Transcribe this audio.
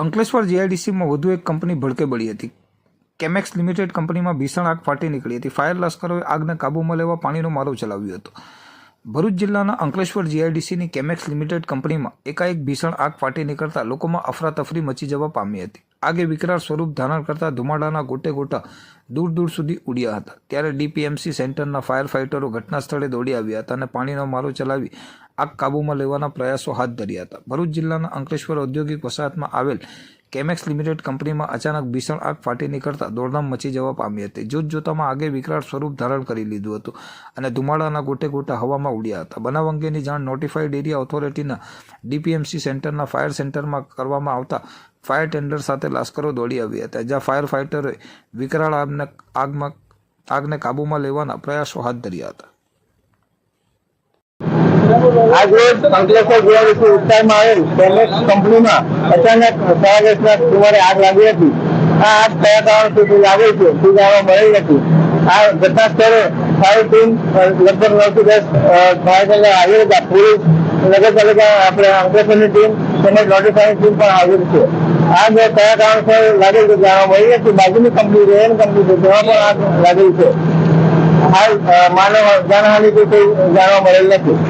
અંકલેશ્વર જીઆઈડીસીમાં વધુ એક કંપની ભડકે બળી હતી. કેમેક્સ લિમિટેડ કંપનીમાં ભીષણ આગ ફાટી નીકળી હતી. ફાયર લશ્કરોએ આગને કાબૂમાં લેવા પાણીનો મારો ચલાવ્યો હતો. ભરૂચ જિલ્લાના અંકલેશ્વર જીઆઈડીસીની કેમેક્સ લિમિટેડ કંપનીમાં એકાએક ભીષણ આગ ફાટી નીકળતા લોકોમાં અફરાતફરી મચી જવા પામી હતી. આગે વિકરાળ સ્વરૂપ ધારણ કરતા ધુમાડાના ગોટે ગોટા દૂર દૂર સુધી ઉડ્યા હતા. ત્યારે ડીપીએમસી સેન્ટરના ફાયર ફાઇટરો ઘટના સ્થળે દોડી આવ્યા હતા અને પાણીનો મારો ચલાવી આગ કાબૂમાં લેવાના પ્રયાસો હાથ ધર્યા હતા. ભરૂચ જિલ્લાના અંકલેશ્વર ઔદ્યોગિક વસાહતમાં આવેલ કેમેક્સ લિમિટેડ કંપનીમાં અચાનક ભીષણ આગ ફાટી નીકળતા દોડધામ મચી જવા પામી હતી. જોત જોતામાં આગે વિકરાળ સ્વરૂપ ધારણ કરી લીધું હતું અને ધુમાડાના ગોટે ગોટા હવામાં ઉડ્યા હતા. બનાવ અંગેની જાણ નોટિફાઈડ એરિયા ઓથોરિટીના ડીપીએમસી સેન્ટરના ફાયર સેન્ટરમાં કરવામાં આવતા ફાયર ટેન્ડર સાથે લાશ્કરો દોડી આવ્યા હતા, જ્યાં ફાયર ફાઇટરોએ વિકરાળ આગને આગમાં આગને કાબૂમાં લેવાના પ્રયાસો હાથ ધર્યા હતા. આજ રોજ અંકલેશ્વર જીઆઈડીસી વિસ્તારમાં આવેલ પેલેસ કંપનીમાં અચાનક સાડા સુમારે આગ લાગી હતી. આ આગ કયા સુધી લાગે છે તે જાણવા મળેલ નથી. આ ઘટના સ્થળે ફાયર ટીમ લગભગ નવ દસ ફાયર હાજર હતા પોલીસ નગરપાલિકા આપણે અંકલેશ્વરની ટીમ તેમજ નોટિફાઈંગ ટીમ પણ હાજર છે. આગ કયા કારણસર લાગેલ છે જાણવા મળી નથી. બાજુની કંપની રેન કંપની છે, તેમાં પણ આગ લાગેલ છે. હાલ માનવ જાનહાની કોઈ જાણવા મળેલ નથી.